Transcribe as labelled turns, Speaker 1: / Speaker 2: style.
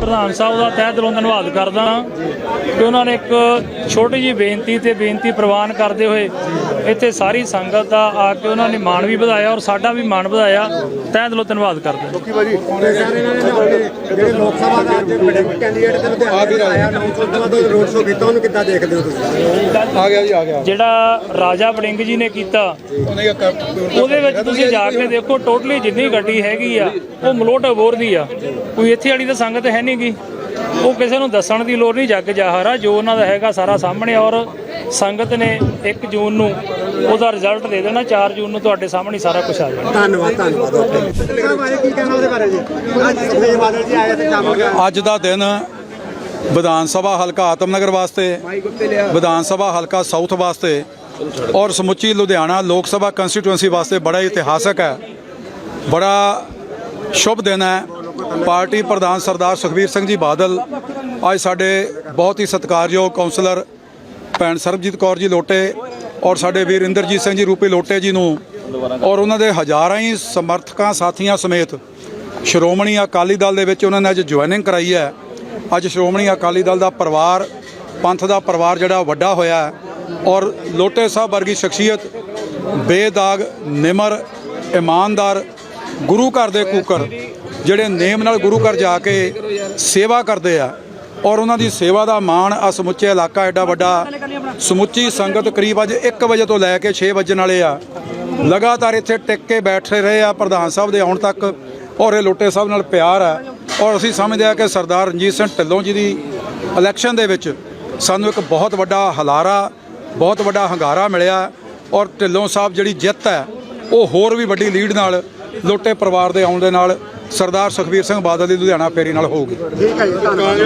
Speaker 1: ਪ੍ਰਧਾਨ ਸਾਹਿਬ ਦਾ ਤਹਿ ਦਿਲੋਂ ਧੰਨਵਾਦ ਕਰਦਾ ਕਿ ਉਹਨਾਂ ਨੇ ਇੱਕ ਛੋਟੀ ਜੀ ਬੇਨਤੀ ਤੇ ਬੇਨਤੀ ਪ੍ਰਵਾਨ ਕਰਦੇ ਹੋਏ ਇੱਥੇ ਸਾਰੀ ਸੰਗਤ ਦਾ ਆ ਕੇ ਉਹਨਾਂ ਨੇ ਮਾਣ ਵੀ ਵਧਾਇਆ ਔਰ ਸਾਡਾ ਵੀ ਮਾਣ ਵਧਾਇਆ। ਤਹਿ ਦਿਲੋਂ ਧੰਨਵਾਦ ਕਰਦੇ
Speaker 2: ਲੋਕੀ ਜਿਹੜੇ ਲੋਕ ਸਭਾ ਦਾ ਅੱਜ ਬੜੇ ਕੈਂਡੀਡੇਟ ਦੇ ਲੁਧਿਆਣੇ ਆਇਆ ਨੌਂ ਸੌ ਤੋਂ ਵੱਧ ਰੋਡ ਸ਼ੋ ਕੀਤਾ ਉਹਨੂੰ ਕਿੱਦਾਂ ਦੇਖਦੇ ਹੋ ਤੁਸੀਂ।
Speaker 3: ਆ ਗਿਆ ਜੀ ਆ ਗਿਆ।
Speaker 1: ਜਿਹੜਾ ਰਾਜਾ ਵੜਿੰਗ ਜੀ ਨੇ ਕੀਤਾ ਉਹਦੇ ਵਿੱਚ ਤੁਸੀਂ ਜਾ ਕੇ ਦੇਖੋ ਟੋਟਲੀ ਜਿੰਨੀ ਗੱਡੀ ਹੈਗੀ ਆ ਉਹ ਮਲੋਟ ਅਬੋਰ ਦੀ ਆ। ਕੋਈ ਇੱਥੇ ਵਾਲੀ ਤਾਂ ਸੰਗਤ ਹੈ ਨਹੀਂ। ਗੀ ਉਹ ਕਿਸੇ ਨੂੰ ਦੱਸਣ ਦੀ ਲੋੜ ਨਹੀਂ ਜੱਗ ਜਾਹਰ ਆ ਜੋ ਉਹਨਾਂ ਦਾ ਹੈਗਾ ਸਾਰਾ ਸਾਹਮਣੇ ਔਰ ਸੰਗਤ ਨੇ 1 ਜੂਨ ਨੂੰ ਉਹਦਾ ਰਿਜ਼ਲਟ ਦੇ ਦੇਣਾ 4 ਜੂਨ ਨੂੰ ਤੁਹਾਡੇ ਸਾਹਮਣੇ ਸਾਰਾ ਕੁਝ ਆ ਜਾਣਾ।
Speaker 2: ਧੰਨਵਾਦ ਧੰਨਵਾਦ ਓਕੇ। ਕੀ ਕਹਿਣਾ ਉਹਦੇ ਬਾਰੇ ਜੀ ਅੱਜ ਸੁਖਬੀਰ ਬਾਦਲ ਜੀ ਆਏ ਤੇ ਜਾਵਾਂਗੇ
Speaker 3: ਅੱਜ ਦਾ ਦਿਨ ਵਿਧਾਨ ਸਭਾ ਹਲਕਾ ਆਤਮਨਗਰ ਵਾਸਤੇ ਵਿਧਾਨ ਸਭਾ ਹਲਕਾ ਸਾਊਥ ਵਾਸਤੇ ਔਰ ਸਮੁੱਚੀ ਲੁਧਿਆਣਾ ਲੋਕ ਸਭਾ ਕੰਸਟੀਟੂਐਂਸੀ ਵਾਸਤੇ ਬੜਾ ਇਤਿਹਾਸਕ ਹੈ। ਬੜਾ ਸ਼ੁਭ ਦਿਨ ਹੈ। ਪਾਰਟੀ ਪ੍ਰਧਾਨ ਸਰਦਾਰ ਸੁਖਬੀਰ ਸਿੰਘ ਜੀ ਬਾਦਲ ਅੱਜ ਸਾਡੇ ਬਹੁਤ ਹੀ ਸਤਿਕਾਰਯੋਗ ਕਾਉਂਸਲਰ ਭੈਣ ਸਰਬਜੀਤ ਕੌਰ ਜੀ ਲੋਟੇ ਔਰ ਸਾਡੇ ਵੀਰ ਇੰਦਰਜੀਤ ਸਿੰਘ ਜੀ ਰੂਪੀ ਲੋਟੇ ਜੀ ਨੂੰ ਔਰ ਉਹਨਾਂ ਦੇ ਹਜ਼ਾਰਾਂ ਹੀ ਸਮਰਥਕਾਂ ਸਾਥੀਆਂ ਸਮੇਤ ਸ਼੍ਰੋਮਣੀ ਅਕਾਲੀ ਦਲ ਦੇ ਵਿੱਚ ਉਹਨਾਂ ਨੇ ਅੱਜ ਜੁਆਇਨਿੰਗ ਕਰਾਈ ਹੈ। ਅੱਜ ਸ਼੍ਰੋਮਣੀ ਅਕਾਲੀ ਦਲ ਦਾ ਪਰਿਵਾਰ, ਪੰਥ ਦਾ ਪਰਿਵਾਰ ਜਿਹੜਾ ਵੱਡਾ ਹੋਇਆ ਔਰ ਲੋਟੇ ਸਾਹਿਬ ਵਰਗੀ ਸ਼ਖਸੀਅਤ, ਬੇਦਾਗ, ਨਿਮਰ, ਇਮਾਨਦਾਰ, ਗੁਰੂ ਘਰ ਦੇ ਕੂਕਰ ਜਿਹੜੇ ਨੇਮ ਨਾਲ ਗੁਰੂ ਘਰ ਜਾ ਕੇ ਸੇਵਾ ਕਰਦੇ ਆ ਔਰ ਉਹਨਾਂ ਦੀ ਸੇਵਾ ਦਾ ਮਾਣ ਆ ਸਮੁੱਚੇ ਇਲਾਕਾ ਐਡਾ ਵੱਡਾ, ਸਮੁੱਚੀ ਸੰਗਤ ਕਰੀਬ ਅੱਜ 1 ਵਜੇ ਤੋਂ ਲੈ ਕੇ 6 ਵਜੇ ਵਾਲੇ ਆ। ਲਗਾਤਾਰ ਇੱਥੇ ਟਿਕ ਕੇ ਬੈਠੇ ਰਹੇ ਆ ਪ੍ਰਧਾਨ ਸਾਹਿਬ ਦੇ ਆਉਣ ਤੱਕ ਔਰ ਇਹ ਲੋਟੇ ਸਾਹਿਬ ਨਾਲ ਪਿਆਰ ਆ। ਔਰ ਅਸੀਂ ਸਮਝਦੇ ਆ ਕਿ ਸਰਦਾਰ ਰਣਜੀਤ ਸਿੰਘ ਢਿੱਲੋਂ ਜੀ ਦੀ ਇਲੈਕਸ਼ਨ ਦੇ ਵਿੱਚ ਸਾਨੂੰ ਇੱਕ ਬਹੁਤ ਵੱਡਾ ਹਲਾਰਾ, ਬਹੁਤ ਵੱਡਾ ਹੰਗਾਰਾ ਮਿਲਿਆ ਔਰ ਢਿੱਲੋਂ ਸਾਹਿਬ ਜਿਹੜੀ ਜਿੱਤ ਹੈ, ਉਹ ਹੋਰ ਵੀ ਵੱਡੀ ਲੀਡ ਨਾਲ ਲੋਟੇ ਪਰਿਵਾਰ ਦੇ ਆਉਣ ਦੇ ਨਾਲ ਸਰਦਾਰ ਸੁਖਬੀਰ ਸਿੰਘ ਬਾਦਲ ਦੀ ਲੁਧਿਆਣਾ ਫੇਰੀ ਨਾਲ ਹੋਊਗੀ
Speaker 2: ਠੀਕ ਹੈ ਜੀ ਧੰਨਵਾਦ